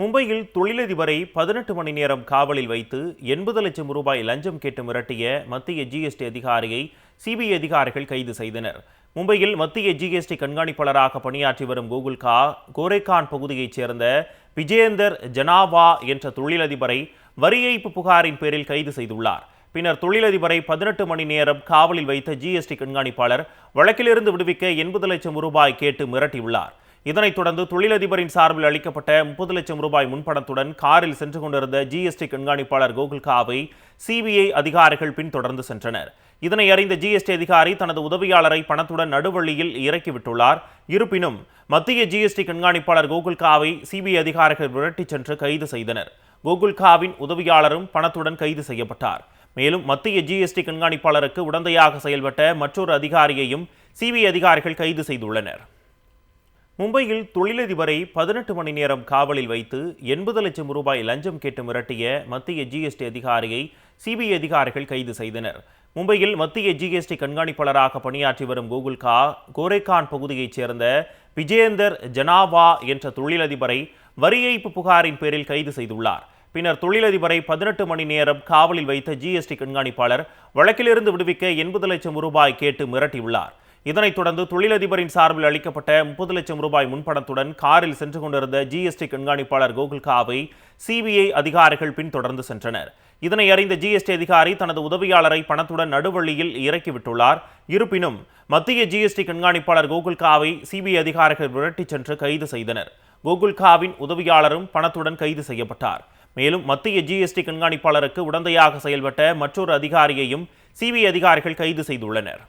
மும்பையில் தொழிலதிபரை பதினெட்டு மணி நேரம் காவலில் வைத்து எண்பது லட்சம் ரூபாய் லஞ்சம் கேட்டு மிரட்டிய மத்திய ஜிஎஸ்டி அதிகாரியை சிபிஐ அதிகாரிகள் கைது செய்தனர். மும்பையில் மத்திய ஜிஎஸ்டி கண்காணிப்பாளராக பணியாற்றி வரும் கூகுள் கா கோரேகான் பகுதியைச் சேர்ந்த விஜேந்தர் ஜனாவா என்ற தொழிலதிபரை வரி ஏய்ப்பு புகாரின் பேரில் கைது செய்துள்ளார். பின்னர் தொழிலதிபரை பதினெட்டு மணி நேரம் காவலில் வைத்த ஜிஎஸ்டி கண்காணிப்பாளர் வழக்கிலிருந்து விடுவிக்க எண்பது லட்சம் ரூபாய் கேட்டு மிரட்டியுள்ளார். இதனைத் தொடர்ந்து தொழிலதிபரின் சார்பில் அளிக்கப்பட்ட முப்பது லட்சம் ரூபாய் முன்பணத்துடன் காரில் சென்று கொண்டிருந்த ஜிஎஸ்டி கண்காணிப்பாளர் கோகுல்காவை சிபிஐ அதிகாரிகள் பின்தொடர்ந்து சென்றனர். இதனை அறிந்த ஜிஎஸ்டி அதிகாரி தனது உதவியாளரை பணத்துடன் நடுவழியில் இறக்கிவிட்டுள்ளார். இருப்பினும் மத்திய ஜிஎஸ்டி கண்காணிப்பாளர் கோகுல்காவை சிபிஐ அதிகாரிகள் விரட்டிச் சென்று கைது செய்தனர். கோகுல்காவின் உதவியாளரும் பணத்துடன் கைது செய்யப்பட்டார். மேலும் மத்திய ஜிஎஸ்டி கண்காணிப்பாளருக்கு உடந்தையாக செயல்பட்ட மற்றொரு அதிகாரியையும் சிபிஐ அதிகாரிகள் கைது செய்துள்ளனர். மும்பையில் தொழிலதிபரை பதினெட்டு மணி நேரம் காவலில் வைத்து எண்பது லட்சம் ரூபாய் லஞ்சம் கேட்டு மிரட்டிய மத்திய ஜிஎஸ்டி அதிகாரியை சிபிஐ அதிகாரிகள் கைது செய்தனர். மும்பையில் மத்திய ஜிஎஸ்டி கண்காணிப்பாளராக பணியாற்றி வரும் கூகுள் கா கோரேகான் பகுதியைச் சேர்ந்த விஜேந்தர் ஜனாவா என்ற தொழிலதிபரை வரி ஏய்ப்பு புகாரின் பேரில் கைது செய்துள்ளார். பின்னர் தொழிலதிபரை பதினெட்டு மணி நேரம் காவலில் வைத்த ஜிஎஸ்டி கண்காணிப்பாளர் வழக்கிலிருந்து விடுவிக்க எண்பது லட்சம் ரூபாய் கேட்டு மிரட்டியுள்ளார். இதனைத் தொடர்ந்து தொழிலதிபரின் சார்பில் அளிக்கப்பட்ட முப்பது லட்சம் ரூபாய் முன்பணத்துடன் காரில் சென்று கொண்டிருந்த ஜிஎஸ்டி கண்காணிப்பாளர் கோகுல்காவை சிபிஐ அதிகாரிகள் பின்தொடர்ந்து சென்றனர். இதனை அறிந்த ஜிஎஸ்டி அதிகாரி தனது உதவியாளரை பணத்துடன் நடுவழியில் இறக்கிவிட்டுள்ளார். இருப்பினும் மத்திய ஜிஎஸ்டி கண்காணிப்பாளர் கோகுல்காவை சிபிஐ அதிகாரிகள் விரட்டிச் சென்று கைது செய்தனர். கோகுல்காவின் உதவியாளரும் பணத்துடன் கைது செய்யப்பட்டார். மேலும் மத்திய ஜிஎஸ்டி கண்காணிப்பாளருக்கு உடந்தையாக செயல்பட்ட மற்றொரு அதிகாரியையும் சிபிஐ அதிகாரிகள் கைது செய்துள்ளனர்.